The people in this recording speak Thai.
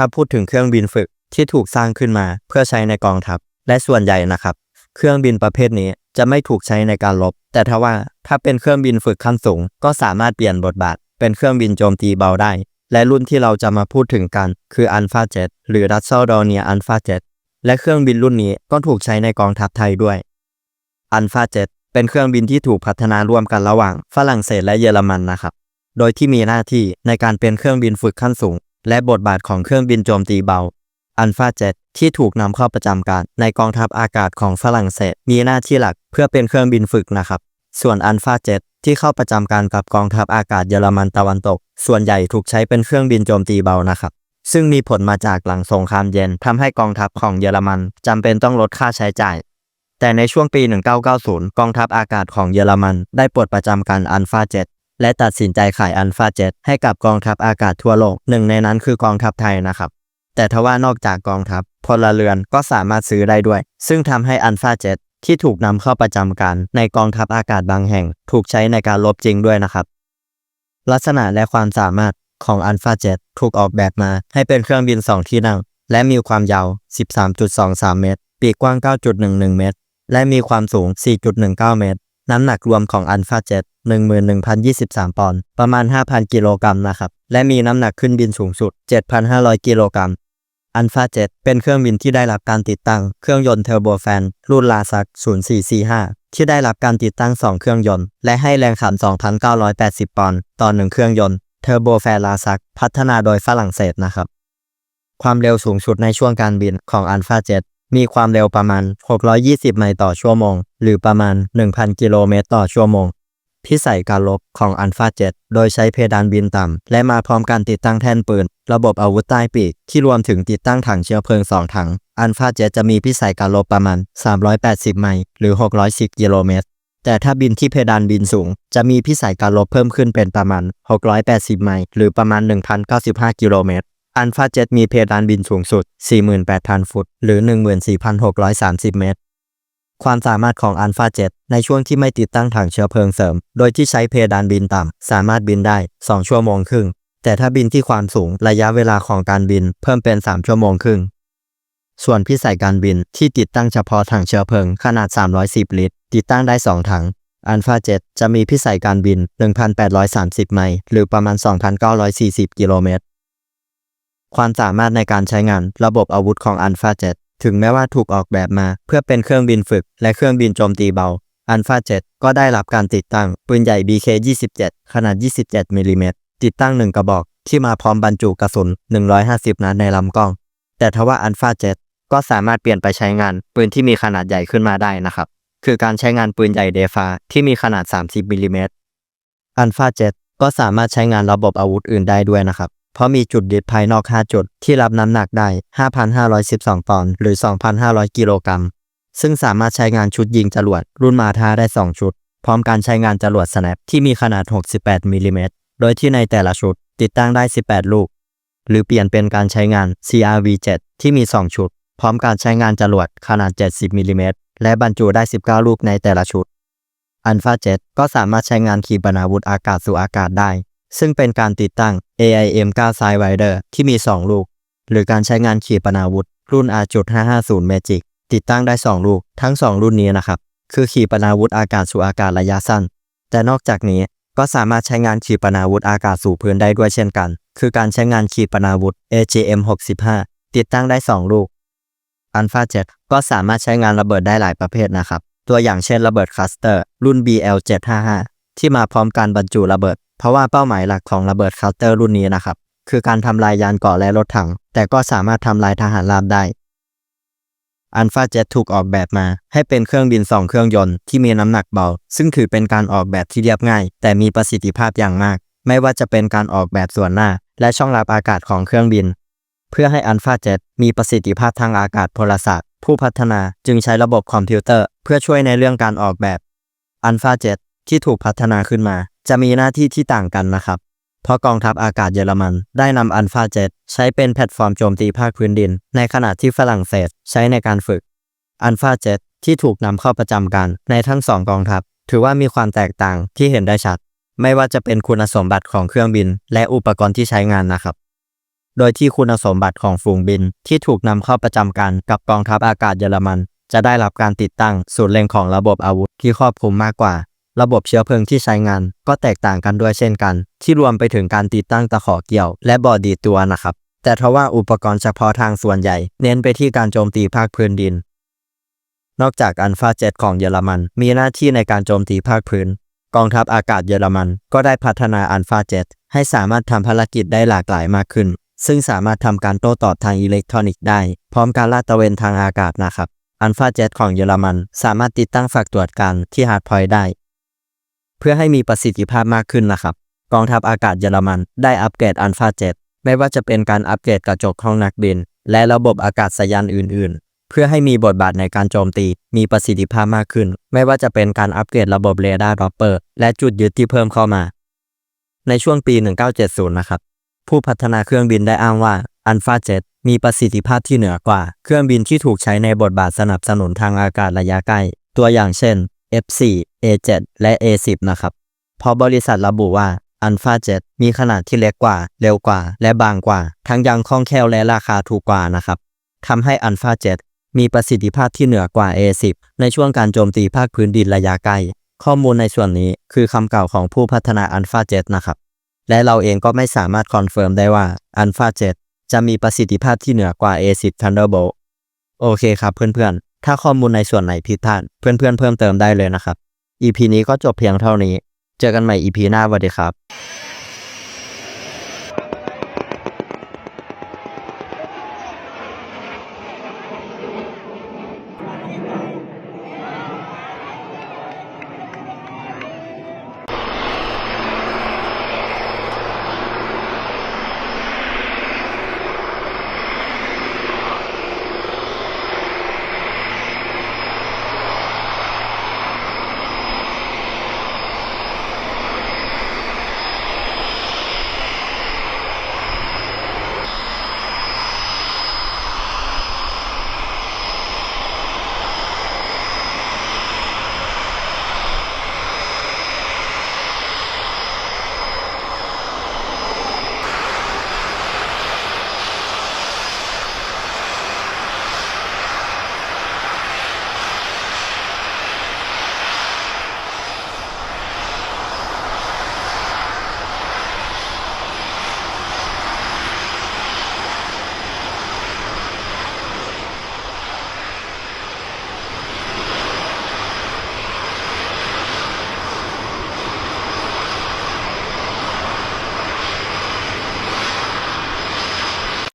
ถ้าพูดถึงเครื่องบินฝึกที่ถูกสร้างขึ้นมาเพื่อใช้ในกองทัพ และส่วนใหญ่นะครับ เครื่องบินประเภทนี้จะไม่ถูกใช้ในการรบ แต่ถ้าว่าถ้าเป็นเครื่องบินฝึกขั้นสูง ก็สามารถเปลี่ยนบทบาท เป็นเครื่องบินโจมตีเบาได้ และรุ่นที่เราจะมาพูดถึงกันคือ Alpha 7หรือ Russell Dornier Alpha 7และเครื่องบินรุ่นนี้ก็ถูกใช้ในกองทัพไทยด้วย Alpha 7เป็นเครื่องบินที่ถูกพัฒนาร่วมกันระหว่างฝรั่งเศสและเยอรมันนะครับ โดยที่มีหน้าที่ในการเป็นเครื่องบินฝึกขั้นสูง และบทบาทของเครื่องบินโจมตีเบาอัลฟาเจ็ที่ถูกนำเข้าประจำการในกองทัพอากาศของฝรั่งเศส มีหน้าที่หลักเพื่อเป็นเครื่องบินฝึกนะครับ ส่วนอัลฟาเจ็ที่เข้าประจำการกับกองทัพอากาศเยอรมันตะวันตก ส่วนใหญ่ถูกใช้เป็นเครื่องบินโจมตีเบานะครับ ซึ่งมีผลมาจากหลังสงครามเย็นทำให้กองทัพของเยอรมันจำเป็นต้องลดค่าใช้จ่าย แต่ในช่วงปี 1990 กองทัพอากาศของเยอรมันได้ปลดประจำการอัลฟาเจ็ และตัดสินใจขายอัลฟาเจ็ให้กับกองทัพอากาศทั่วโลก หนึ่งในนั้นคือกองทัพไทยนะครับ แต่ทว่านอกจากกองทัพพลเรือนก็สามารถซื้อได้ด้วย ซึ่งทำให้อัลฟาเจ็ที่ถูกนำเข้าประจำการในกองทัพอากาศบางแห่ง ถูกใช้ในการรบจริงด้วยนะครับ ลักษณะและความสามารถของอัลฟาเจ็ถูกออกแบบมาให้เป็นเครื่องบิน 2 ที่นั่ง และมีความยาว 13.23 เมตร ปีกกว้าง 9.11 เมตร และมีความสูง 4.19 เมตร น้ำหนักรวมของอัลฟาเจ็ 11,023 ปอนด์ ประมาณ 5,000 กิโลกรัมนะครับ และมีน้ำหนักขึ้นบินสูงสุด 7,500 กิโลกรัมอัลฟาเจ็เป็นเครื่องบินที่ได้รับการติดตั้งเครื่องยนต์เทอร์โบแฟนรุ่นลาซัก 0445 ที่ได้รับการติดตั้ง 2 เครื่องยนต์ และให้แรงขัน2,980 ปอนด์ต่อ 1 เครื่องยนต์เทอร์โบแฟนลาซัก พัฒนาโดยฝรั่งเศสนะครับ ความเร็วสูงสุดในช่วงการบินของอัลฟาเจ็มีความเร็วประมาณ 620 ไมล์ต่อชั่วโมง หรือประมาณ 1,000 กิโลเมตรต่อชั่วโมง พิสัยการลบของอัลฟาเจ็โดยใช้เพดานบินต่ำ และมาพร้อมการติดตั้งแท่นปืน ระบบอาวุธใต้ปีก ที่รวมถึงติดตั้งถังเชื้อเพลิง 2 ถัง อัลฟาเจ็จะมีพิสัยการลบประมาณ 380 ไมล์หรือ 610 กิโลเมตร แต่ถ้าบินที่เพดานบินสูง จะมีพิสัยการลบเพิ่มขึ้นเป็นประมาณ 680 ไมล์หรือประมาณ 1,095 กิโลเมตรอัลฟาเจ็มีเพดานบินสูงสุด 48,000 ฟุต หรือ 14,630 เมตร ความสามารถของอัลฟาเจ็ในช่วงที่ไม่ติดตั้งถังเชื้อเพลิงเสริม โดยที่ใช้เพดานบินต่ำ สามารถบินได้ 2 ชั่วโมงครึ่ง แต่ถ้าบินที่ความสูงระยะเวลาของการบินเพิ่มเป็น 3 ชั่วโมงครึ่ง ส่วนพิสัยการบินที่ติดตั้งเฉพาะถังเชื้อเพลิงขนาด 310 ลิตร ติดตั้งได้ 2 ถังอัลฟาเจ็จะมีพิสัยการบิน 1,830 ไมล์หรือประมาณ 2,940 กิโลเมตร ความสามารถในการใช้งานระบบอาวุธของอัลฟาเจ็ ถึงแม้ว่าถูกออกแบบมาเพื่อเป็นเครื่องบินฝึก และเครื่องบินโจมตีเบา อัลฟาเจก็ได้รับการติดตั้งปืนใหญ่ BK27 ขนาด 27มิลลิเมตรติดตั้ง1กระบอกที่มาพร้อมบรรจุกระสุน 150 นัดในลำกล้อง แต่ทว่าอัลฟาเจก็สามารถเปลี่ยนไปใช้งานปืนที่มีขนาดใหญ่ขึ้นมาได้นะครับ คือการใช้งานปืนใหญ่เดฟาที่มีขนาด 30มิลลิเมตรอัลฟาเจก็สามารถใช้งานระบบอาวุธอื่นได้ด้วยนะครับ เพราะมีจุดยึดภายนอก 5 จุด ที่รับน้ำหนักได้ 5,512 ปอนด์หรือ 2,500 กิโลกรัม ซึ่งสามารถใช้งานชุดยิงจรวด รุ่นมาทาได้ 2 ชุด พร้อมการใช้งานจรวดสแนปที่มีขนาด 68มิลลิเมตรโดยที่ในแต่ละชุดติดตั้งได้ 18 ลูก หรือเปลี่ยนเป็นการใช้งาน CRV7 ที่มี 2 ชุด พร้อมการใช้งานจรวดขนาด 70มิลลิเมตรและบรรจุได้ 19 ลูกในแต่ละชุดอัลฟาเจ็ก็สามารถใช้งานขีปนาวุธอากาศสู่อากาศได้ ซึ่งเป็นการติดตั้ง AIM 9 Sidewinder ที่มี 2 ลูก หรือการใช้งานขีปนาวุธ รุ่น R.550 Magic ติดตั้งได้ 2 ลูก ทั้ง 2 รุ่นนี้นะครับ คือขีปนาวุธอากาศสู่อากาศระยะสั้น แต่นอกจากนี้ก็สามารถใช้งานขีปนาวุธอากาศสู่พื้นได้ด้วยเช่นกัน คือการใช้งานขีปนาวุธ AGM 65 ติดตั้งได้ 2 ลูกอัลฟาเจ็ก็สามารถใช้งานระเบิดได้หลายประเภทนะครับ ตัวอย่างเช่นระเบิดคลัสเตอร์ รุ่น BL755 ที่มาพร้อมการบรรจุระเบิด เพราะว่าเป้าหมายหลักของระเบิดคลัสเตอร์รุ่นนี้นะครับ คือการทำลายยานเกราะและรถถัง แต่ก็สามารถทำลายทหารราบได้อัลฟาเจ็ตถูกออกแบบมา ให้เป็นเครื่องบิน2เครื่องยนต์ที่มีน้ำหนักเบา ซึ่งถือเป็นการออกแบบที่เรียบง่าย แต่มีประสิทธิภาพอย่างมาก ไม่ว่าจะเป็นการออกแบบส่วนหน้า และช่องรับอากาศของเครื่องบิน เพื่อให้อัลฟาเจ็ตมีประสิทธิภาพทางอากาศพลศาสตร์ ผู้พัฒนาจึงใช้ระบบคอมพิวเตอร์ เพื่อช่วยในเรื่องการออกแบบอัลฟาเจ็ตที่ถูกพัฒนาขึ้นมา จะมีหน้าที่ที่ต่างกันนะครับ เพราะกองทัพอากาศเยอรมันได้นำอัลฟาเจ็ใช้เป็นแพลตฟอร์มโจมตีภาคพื้นดิน ในขณะที่ฝรั่งเศสใช้ในการฝึกอัลฟาเจ็ที่ถูกนำเข้าประจำการในทั้งสองกองทัพ ถือว่ามีความแตกต่างที่เห็นได้ชัด ไม่ว่าจะเป็นคุณสมบัติของเครื่องบิน และอุปกรณ์ที่ใช้งานนะครับ โดยที่คุณสมบัติของฝูงบินที่ถูกนำเข้าประจำการกับกองทัพอากาศเยอรมัน จะได้รับการติดตั้งศูนย์เล็งของระบบอาวุธที่ครอบคลุมมากกว่า ระบบเชื้อเพลิงที่ใช้งาน ก็แตกต่างกันด้วยเช่นกัน ที่รวมไปถึงการติดตั้งตะขอเกี่ยว และบอดีตัวนะครับ แต่ทว่าอุปกรณ์เฉพาะทางส่วนใหญ่ เน้นไปที่การโจมตีภาคพื้นดิน นอกจากอันฟาเจ็ตของเยอรมัน มีหน้าที่ในการโจมตีภาคพื้น กองทัพอากาศเยอรมันก็ได้พัฒนาอันฟาเจ็ตให้สามารถทำภารกิจได้หลากหลายมากขึ้น ซึ่งสามารถทำการโต้ตอบทางอิเล็กทรอนิกส์ได้ พร้อมการลาดตระเวนทางอากาศนะครับอันฟาเจ็ตของเยอรมัน สามารถติดตั้งฝักตรวจการที่ฮาร์ดพอยต์ได้ เพื่อให้มีประสิทธิภาพมากขึ้นนะครับ กองทัพอากาศเยอรมันได้อัปเกรดอันฟาเจ็ตไม่ว่าจะเป็นการอัปเกรดกระจกห้องนักบิน และระบบอากาศยานอื่น ๆ เพื่อให้มีบทบาทในการโจมตี มีประสิทธิภาพมากขึ้น ไม่ว่าจะเป็นการอัปเกรดระบบเรดาร์ดอปเปอร์ และจุดยึดที่เพิ่มเข้ามา ในช่วงปี 1970 นะครับ ผู้พัฒนาเครื่องบินได้อ้างว่าอันฟาเจ็ตมีประสิทธิภาพที่เหนือกว่า เครื่องบินที่ถูกใช้ในบทบาทสนับสนุนทางอากาศระยะใกล้ ตัวอย่างเช่น F4 A7 และ A10 นะครับ เพราะบริษัทระบุว่าอันฟาเจ็ตมีขนาดที่เล็กกว่า เร็วกว่า และบางกว่า ทั้งยังคล่องแคล่วและราคาถูกกว่านะครับทำให้อันฟาเจ็ตมีประสิทธิภาพที่เหนือกว่า A10 ในช่วงการโจมตีภาคพื้นดินระยะใกล ข้อมูลในส่วนนี้คือคำกล่าวของผู้พัฒนาอันฟาเจ็ตนะครับ และเราเองก็ไม่สามารถคอนเฟิร์มได้ว่าอันฟาเจ็ตจะมีประสิทธิภาพที่เหนือกว่า A10 Thunderbolt โอเคครับเพื่อนๆ ถ้าข้อมูลในส่วนไหนผิดพลาดเพื่อนๆเพิ่มเติมได้เลยนะครับ EP นี้ก็จบเพียงเท่านี้ เจอกันใหม่ EP หน้าสวัสดีครับ